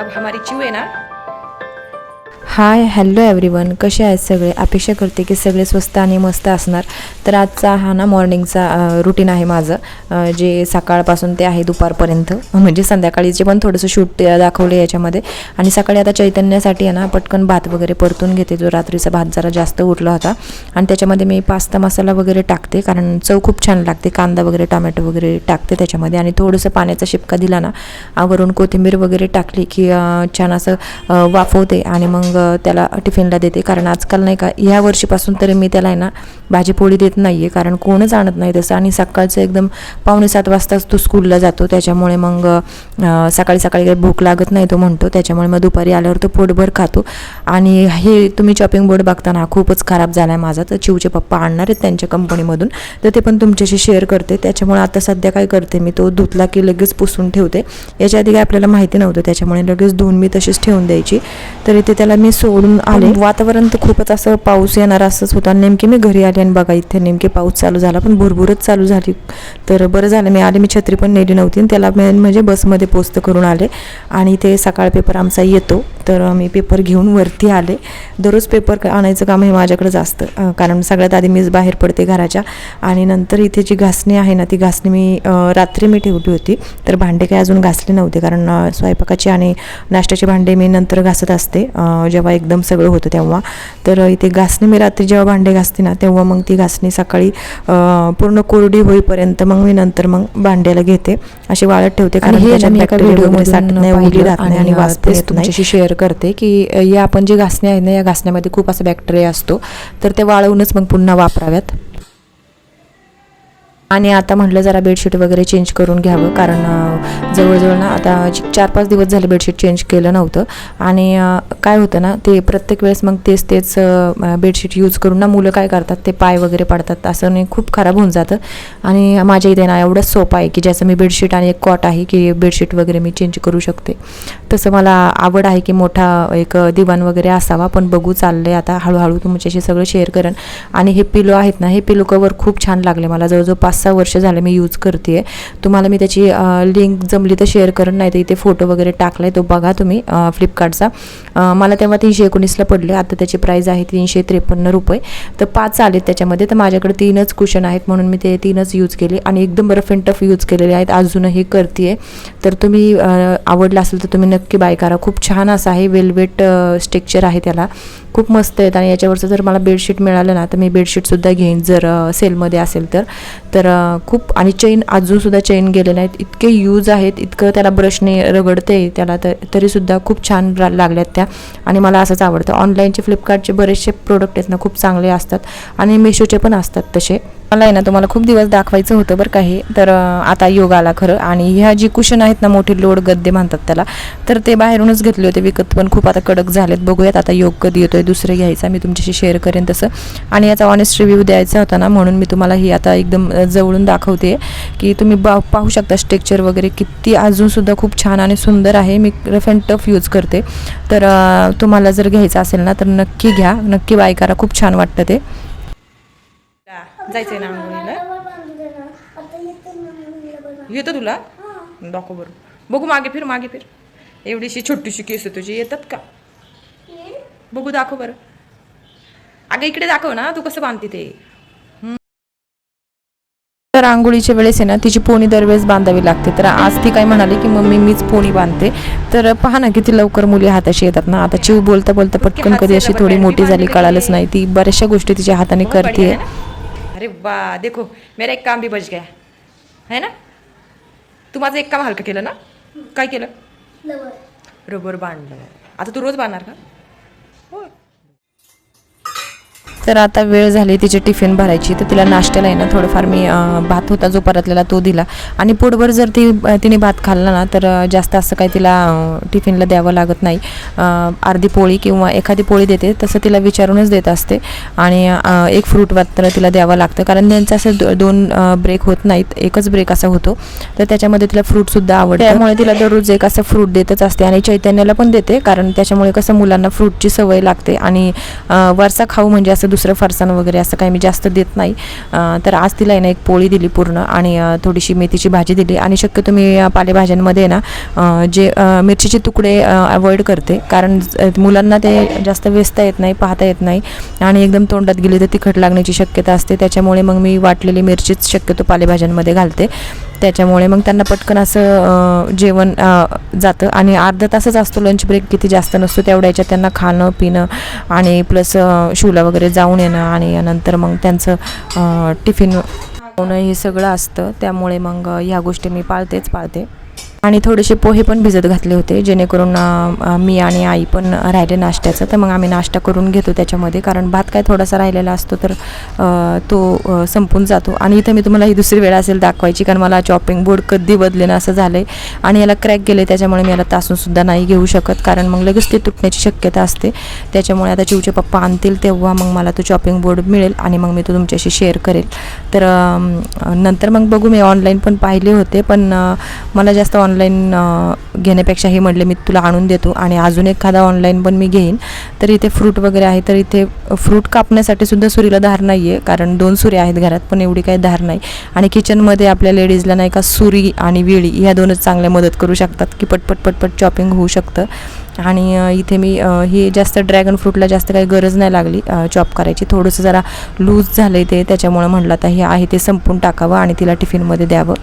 अब हमारी चूहे ना हाय हॅलो एव्हरीवन. कसे आहेत सगळे? अपेक्षा करते की सगळे स्वस्त आणि मस्त असणार. तर आजचा हा ना मॉर्निंगचा रुटीन आहे माझं. जे सकाळपासून ते आहे दुपारपर्यंत. म्हणजे संध्याकाळीचे पण थोडंसं शूट दाखवले याच्यामध्ये. आणि सकाळी आता चैतन्यासाठी आहे ना पटकन भात वगैरे परतून घेते. जो रात्रीचा भात जरा जास्त उरला होता. आणि त्याच्यामध्ये मी पास्ता मसाला वगैरे टाकते कारण चव खूप छान लागते. कांदा वगैरे टोमॅटो वगैरे टाकते त्याच्यामध्ये. आणि थोडंसं पाण्याचा शिपका दिला ना आवरून कोथिंबीर वगैरे टाकली की छान असं वाफवते. आणि मग त्याला टिफिनला देते. कारण आजकाल नाही का ह्या वर्षीपासून तरी मी त्याला आहे ना भाजीपोळी देत नाही आहे कारण कोणच आणत नाही तसं. आणि सकाळचं एकदम पावणे सात वाजताच तो स्कूलला जातो. त्याच्यामुळे मग सकाळी सकाळी काही भूक लागत नाही तो म्हणतो. त्याच्यामुळे मग दुपारी आल्यावर तो पोटभर खातो. आणि हे तुम्ही चॉपिंग बोर्ड बघताना हा खूपच खराब झाला आहे माझा. तर चिवचे पप्पा आणणार आहेत त्यांच्या कंपनीमधून तर ते पण तुमच्याशी शेअर करते. त्याच्यामुळे आता सध्या काय करते मी तो धुतला की लगेच पुसून ठेवते. याच्या आधी काय आपल्याला माहिती नव्हतं. त्याच्यामुळे लगेच धुवून मी तशीच ठेवून द्यायची. तर इथे त्याला मी सोडून आले. वातावरण तर खूपच असं पाऊस येणार असंच होता. नेमकी मी घरी आले आणि बघा इथे नेमके पाऊस चालू झाला. पण भुरभुरच चालू झाली. तर बरं झालं मी आले. मी छत्री पण नेली नव्हती आणि त्याला मेन म्हणजे बसमध्ये पोस्त करून आले. आणि ते सकाळ पेपर आमचा येतो. तर मी पेपर घेऊन वरती आले. दररोज पेपर आणायचं काम हे माझ्याकडेच असतं अं, कारण सगळ्यात आधी मीच बाहेर पडते घराच्या. आणि नंतर इथे जी घासणी आहे ना ती घासणी मी रात्री मी ठेवली होती. तर भांडे काही अजून घासले नव्हते. कारण स्वयंपाकाची आणि नाश्त्याचे भांडे मी नंतर घासत असते. अं, जेव्हा एकदम सगळं होतं तेव्हा. तर इथे घासणी मी रात्री जेव्हा भांडे घासते ना तेव्हा मग ती घासणी सकाळी पूर्ण कोरडी होईपर्यंत मग मी नंतर मग भांड्याला घेते. अशी वाळत ठेवते कारण आणि. तुमच्याशी शेअर करते की या आपण जे घासणे आहेत ना या घासण्यामध्ये खूप असा बॅक्टेरिया असतो. तर ते वाळवूनच मग पुन्हा वापराव्यात. आणि आता म्हटलं जरा बेडशीट वगैरे चेंज करून घ्यावं कारण जवळजवळ ना आता चार पाच दिवस झाले बेडशीट चेंज केलं नव्हतं. आणि काय होतं ना ते प्रत्येक वेळेस मग तेच तेच बेडशीट यूज करून ना मुलं काय करतात ते पाय वगैरे पडतात असं नाही खूप खराब होऊन जातं. आणि माझ्या इथे ना एवढंच सोपं आहे की ज्याचं मी बेडशीट आणि एक कॉट आहे की बेडशीट वगैरे मी चेंज करू शकते. तसं मला आवड आहे की मोठा एक दिवाण वगैरे असावा पण बघू चाललं आहे आता हळूहळू तुमच्याशी सगळं शेअर करेन आणि हे पिलो आहेत ना हे पिलो कवर खूप छान लागले मला. जवळजवळ पाच सहा वर्ष झाले मी यूज करते तुम्हाला मी त्याची लिंक जमली तर शेअर करेन नाही तर इथे फोटो वगैरे टाकला आहे तो बघा तुम्ही फ्लिपकार्टचा मला तेव्हा तीनशे एकोणीसला पडले आता त्याची प्राईज आहे तीनशे त्रेपन्न रुपये. तर पाच आलेत त्याच्यामध्ये तर माझ्याकडे तीनच कुशन आहेत म्हणून मी ते तीनच यूज केले आणि एकदम बरं अँड टफ यूज केलेले आहेत अजूनही करते तर तुम्ही आवडलं आवडला असेल तर तुम्ही नक्की बाय करा. खूप छान असं आहे वेलवेट स्ट्रक्चर आहे त्याला. खूप मस्त आहेत आणि याच्यावरचं जर मला बेडशीट मिळालं ना तर मी बेडशीटसुद्धा घेईन जर सेलमध्ये असेल तर. तर तर खूप आणि चेन अजूनसुद्धा चेन गेले आहेत. इतके यूज आहेत इतकं त्याला ब्रशने रगडते त्याला तर तरीसुद्धा खूप छान रा- लागल्यात त्या. आणि मला असंच आवडतं. ऑनलाईनचे फ्लिपकार्टचे बरेचसे प्रोडक्ट आहेत ना खूप चांगले असतात. आणि मेशोचे पण असतात तसे. मला आहे ना तुम्हाला खूप दिवस दाखवायचं होतं बरं काही तर आता योग आला खरं आणि ह्या जी कुशन आहेत ना मोठे लोड गद्दे म्हणतात त्याला तर ते बाहेरूनच घेतले होते विकत पण खूप आता कडक झालेत. बघूयात आता योग कधी येतोय दुसरे घ्यायचा मी तुमच्याशी शेअर करेन तसं. आणि याचा ऑनेस्ट रिव्ह्यू द्यायचा होता ना म्हणून मी तुम्हाला ही आता एकदम जवळून दाखवते. की तुम्ही बा पाहू शकता स्ट्रेक्चर वगैरे किती अजूनसुद्धा खूप छान आणि सुंदर आहे. मी रफ अँड टफ यूज करते. तर तुम्हाला जर घ्यायचं असेल ना तर नक्की घ्या. नक्की बाय करा. खूप छान वाटतं ते. जायचंय ना आंघोळीला येतं तुला? दाखव बरं बघू मागे फिर मागे फिर. एवढीशी छोटीशी केस तुझी. येतात का? बघू दाखव बरं. अगं इकडे दाखव ना. तू कसं बांधते ते? तर आंघोळीच्या वेळेस आहे ना तिची पोणी दरवेळेस बांधावी लागते. तर आज ती काय म्हणाली की मम्मी मीच पोणी बांधते. तर पहा ना किती लवकर मुली हाताशी येतात ना. आता चिव बोलता बोलता पटकन कधी अशी थोडी मोठी झाली कळालंच नाही. ती बऱ्याचशा गोष्टी तिच्या हाताने करते. अरे वाह देखो मेरा एक काम भी बच गया। है ना? तू माझं एक काम हलकं केलं ना? काय केलं? रबर बांधलं. आता तू रोज बांधणार का? तर आता वेळ झाली तिची टिफिन भरायची तर तिला नाश्त्याला आहे ना थोडंफार मी भात होता जो परतलेला तो दिला. आणि पोटभर जर ती तिने भात खाल्ला ना तर जास्त असं काही तिला टिफिनला द्यावं लागत नाही. अर्धी पोळी किंवा एखादी पोळी देते तसं तिला विचारूनच देत असते. आणि एक फ्रूट मात्र तिला द्यावं लागतं कारण त्यांचं असं दो- दोन ब्रेक होत नाहीत एकच ब्रेक असा होतो. तर त्याच्यामध्ये तिला फ्रूटसुद्धा आवडतं. त्यामुळे तिला दररोज एक असं फ्रूट देतच असते आणि चैतन्याला पण देते कारण त्याच्यामुळे कसं मुलांना फ्रूटची सवय लागते. आणि वरसा खाऊ म्हणजे असं दुसरं फरसाण वगैरे असं काही मी जास्त देत नाही. तर आज तिला आहे ना एक पोळी दिली पूर्ण आणि थोडीशी मेथीची भाजी दिली. आणि शक्यतो मी पालेभाज्यांमध्ये ना जे मिरचीचे तुकडे अवॉइड करते. कारण मुलांना ते जास्त वेचता येत नाही पाहता येत नाही. आणि एकदम तोंडात गेली तर तिखट लागण्याची शक्यता असते. त्याच्यामुळे मग मी वाटलेली मिरचीच शक्यतो पालेभाज्यांमध्ये घालते. त्याच्यामुळे मग त्यांना पटकन असं जेवण जातं. आणि अर्धा तासच असतो लंच ब्रेक किती जास्त नसतो तेवढ्या याच्यात त्यांना खाणं पिणं आणि प्लस शिवला वगैरे जाऊन येणं आणि नंतर मग त्यांचं टिफिन होणं हे सगळं असतं. त्यामुळे मग ह्या गोष्टी मी पाळतेच पाळते. आणि थोडेसे पोहे पण भिजत घातले होते जेणेकरून मी आणि आई पण राहिले नाश्त्याचं. तर मग आम्ही नाश्ता करून घेतो त्याच्यामध्ये कारण भात काय थोडासा राहिलेला असतो तर तो संपून जातो. आणि इथं मी तुम्हाला ही दुसरी वेळ असेल दाखवायची कारण मला चॉपिंग बोर्ड कधी बदले ना असं झालं आहे आणि याला क्रॅक गेले त्याच्यामुळे मी याला तासूनसुद्धा नाही घेऊ शकत कारण मग लगेच ते तुटण्याची शक्यता असते. त्याच्यामुळे आता चिवचे पप्पा आणतील तेव्हा मग मला तो चॉपिंग बोर्ड मिळेल आणि मग मी तो तुमच्याशी शेअर करेल. तर नंतर मग बघू मी ऑनलाईन पण पाहिले होते पण मला जास्त ऑनलाईन घेण्यापेक्षा हे म्हणले मी तुला आणून देतो. आणि अजून एखादा ऑनलाईन पण मी घेईन. तर इथे फ्रूट वगैरे आहे तर इथे फ्रूट कापण्यासाठी सुद्धा सुरीला धार नाही आहे कारण दोन सुरी आहेत घरात पण एवढी काही धार नाही. आणि किचनमध्ये आपल्या लेडीजला नाही का सुरी आणि विळी ह्या दोनच चांगल्या मदत करू शकतात. की पटपट पटपट चॉपिंग होऊ शकतं. आणि इथे मी हे जास्त ड्रॅगन फ्रूटला जास्त काही गरज नाही लागली चॉप करायची. थोडंसं जरा लूज झालं आहे ते त्याच्यामुळं म्हटलं आता हे आहे ते संपून टाकावं आणि तिला टिफिनमध्ये द्यावं.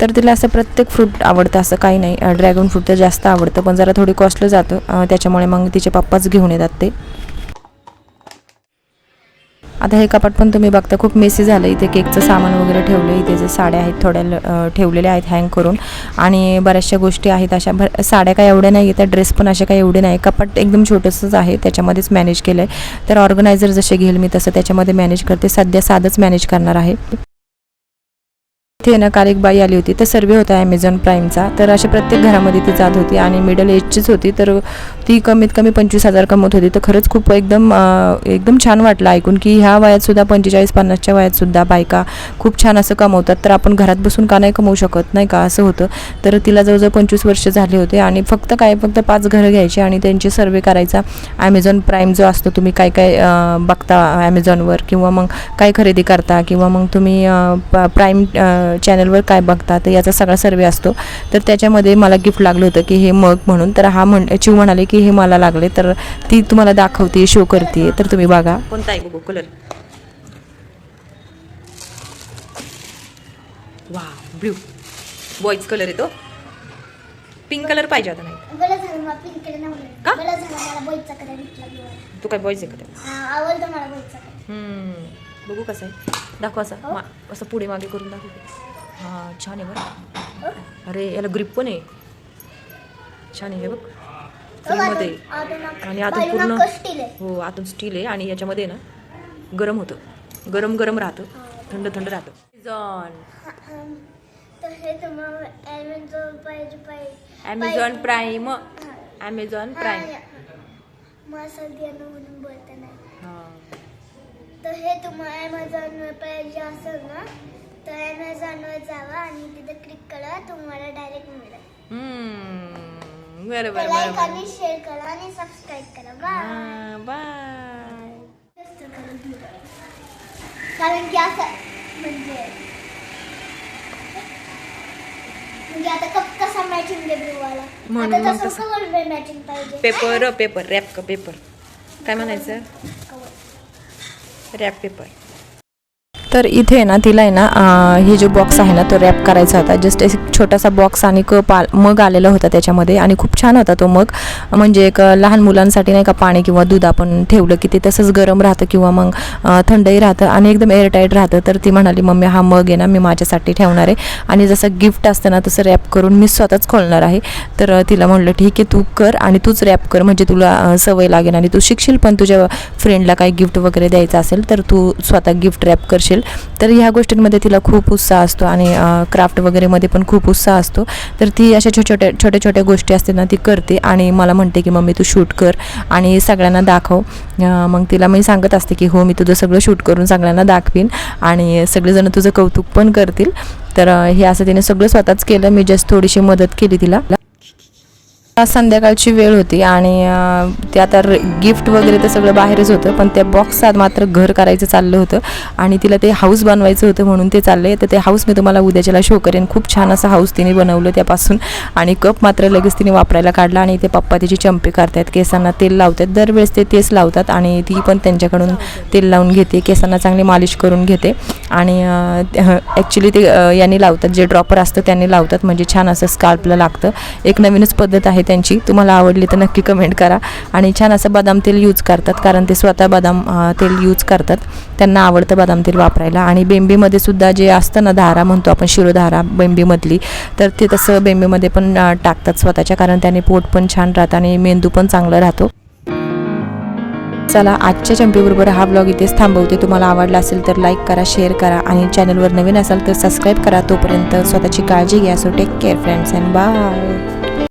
तर तिला असं प्रत्येक फ्रूट आवडतं असं काही नाही. ड्रॅगन फ्रूट तर जास्त आवडतं पण जरा थोडी कॉस्टलं जातं. त्याच्यामुळे मग तिचे पप्पाच घेऊन येतात ते. आता हे कपाट पण तुम्ही बघता खूप मेसी झालं. इथे केकचं सामान वगैरे ठेवलं इथे जे साड्या आहेत थोड्या ल- ठेवलेल्या आहेत हँग करून. आणि बऱ्याचशा गोष्टी आहेत अशा. भर साड्या काय एवढ्या नाही त्या ड्रेस पण अशा काही एवढे नाही कपाट एकदम छोटंसंच आहे त्याच्यामध्येच मॅनेज केलं आहे तर ऑर्गनायझर जसे घेईल मी तसं त्याच्यामध्ये मॅनेज करते. सध्या साधंच मॅनेज करणार आहे. ते ना काल एक बाई आली होती. तर सर्वे होता ॲमेझॉन प्राईमचा तर अशा प्रत्येक घरामध्ये ती जात होती आणि मिडल एजचीच होती. तर ती कमीत कमी पंचवीस हजार कमवत होती. तर खरंच खूप एकदम एकदम छान वाटलं ऐकून की ह्या वयातसुद्धा पंचेचाळीस पन्नासच्या वयातसुद्धा बायका खूप छान असं कमवतात. तर आपण घरात बसून का नाही कमवू शकत? नाही का? असं होतं. तर तिला जवळजवळ पंचवीस वर्ष झाले होते आणि फक्त काय फक्त पाच घरं घ्यायची आणि त्यांचे सर्वे करायचा. ॲमेझॉन प्राईम जो असतो तुम्ही काय काय बघता ॲमेझॉनवर किंवा मग काय खरेदी करता किंवा मग तुम्ही प- प्राईम चॅनलवर काय बघता तर याचा सगळा सर्वे असतो. तर त्याच्यामध्ये मला गिफ्ट लागलं होतं की हे मग म्हणून. तर हा म्हण चिव म्हणाले की हे मला लागले. तर ती तुम्हाला दाखवते शो करते. तर तुम्ही बघा. कोणता आहे बघू कलर वा ब्ल्यू बॉईज कलर येतो. पिंक कलर पाहिजे होता नाही. का? तू काय बॉईज आहे का? बघू कसं आहे. दाखव असं. मा असं पुढे मागे करून दाखव. हां छान आहे बरं. अरे याला ग्रिप पण आहे. छान आहे हे बघ. आहे. आणि आतून पूर्ण हो आतून स्टील आहे आणि याच्यामध्ये ना गरम होतं. गरम गरम राहतं. थंड थंड राहतं. तुम्हाला ॲमेझॉन प्राईम ॲमेझॉन प्राईम तर हे तुम्हाला ॲमेझॉनवर पाहिजे असेल ना तर ॲमेझॉनवर जावा आणि तिथे क्लिक करा तुम्हाला डायरेक्ट मिळेल. हम्म. बरं बरं लाईक आणि शेअर करा आणि सबस्क्राईब करा. बाय बाय कारण की असं म्हणजे म्हणजे आता कप कसा मॅचिंग दे ब्लूवाला म्हणून आता मग तसं मॅचिंग पाहिजे. पेपर पेपर रॅप का पेपर काय म्हणायचं? Cover. रॅप पेपर तर इथे ना तिला आहे ना हे जो बॉक्स आहे ना तो रॅप करायचा होता. जस्ट एक छोटासा बॉक्स आणि कप आ मग आलेला होता त्याच्यामध्ये. आणि खूप छान होता तो मग. म्हणजे एक लहान मुलांसाठी नाही का पाणी किंवा दूध आपण ठेवलं की ते तसंच गरम राहतं किंवा मग थंडही राहतं आणि एकदम एअरटाईट राहतं. तर ती म्हणाली मम्मी हा मग आहे ना मी माझ्यासाठी ठेवणार आहे. आणि जसं गिफ्ट असतं ना तसं रॅप करून मी स्वतःच खोलणार आहे. तर तिला म्हणलं ठीक आहे तू कर आणि तूच रॅप कर. म्हणजे तुला सवय लागेल आणि तू शिकशील पण तुझ्या फ्रेंडला काही गिफ्ट वगैरे द्यायचं असेल तर तू स्वतः गिफ्ट रॅप करशील. तर ह्या गोष्टींमध्ये तिला खूप उत्साह असतो आणि क्राफ्ट वगैरेमध्ये पण खूप उत्साह असतो. तर ती अशा छोट्या छोट्या छोट्या छोट्या गोष्टी असते ना ती करते आणि मला म्हणते की मम्मी तू शूट कर आणि सगळ्यांना दाखव. मग तिला मी सांगत असते की हो मी तुझं सगळं शूट करून सगळ्यांना दाखवीन आणि सगळेजण तुझं कौतुक पण करतील. तर हे असं तिने सगळं स्वतःच केलं. मी जस्ट थोडीशी मदत केली तिला. संध्याकाळची वेळ होती आणि ते आता गिफ्ट वगैरे तर सगळं बाहेरच होतं पण त्या बॉक्सात मात्र घर करायचं चाललं होतं आणि तिला ते हाऊस बनवायचं होतं म्हणून ते चाललंय. तर ते हाऊस मी तुम्हाला उद्याच्याला शो करेन. खूप छान असं हाऊस तिने बनवलं त्यापासून आणि कप मात्र लगेच तिने वापरायला काढला आणि ते पप्पा तिची चंपे करतायत केसांना तेल लावतात दरवेळेस ते तेच लावतात आणि ती पण त्यांच्याकडून तेल लावून घेते केसांना चांगली मालिश करून घेते आणि ॲक्च्युली ते यांनी लावतात जे ड्रॉपर असतं त्यांनी लावतात म्हणजे छान असं स्काल्पला लागतं. एक नवीनच पद्धत आहे त्यांची. तुम्हाला आवडली तर नक्की कमेंट करा. आणि छान असं बदाम तेल यूज करतात कारण ते स्वतः बदाम तेल यूज करतात. त्यांना आवडतं बदाम तेल वापरायला. आणि बेंबीमध्ये सुद्धा जे असतं ना धारा म्हणतो आपण शिरोधारा बेंबीमधली तर ते तसं बेंबीमध्ये पण टाकतात स्वतःच्या कारण त्याने पोट पण छान राहतं आणि मेंदू पण चांगला राहतो. चला आजच्या चंपीबरोबर हा ब्लॉग इथेच थांबवते. तुम्हाला आवडला असेल तर लाईक करा शेअर करा आणि चॅनलवर नवीन असाल तर सबस्क्राईब करा. तोपर्यंत स्वतःची काळजी घ्या. So take care friends and bye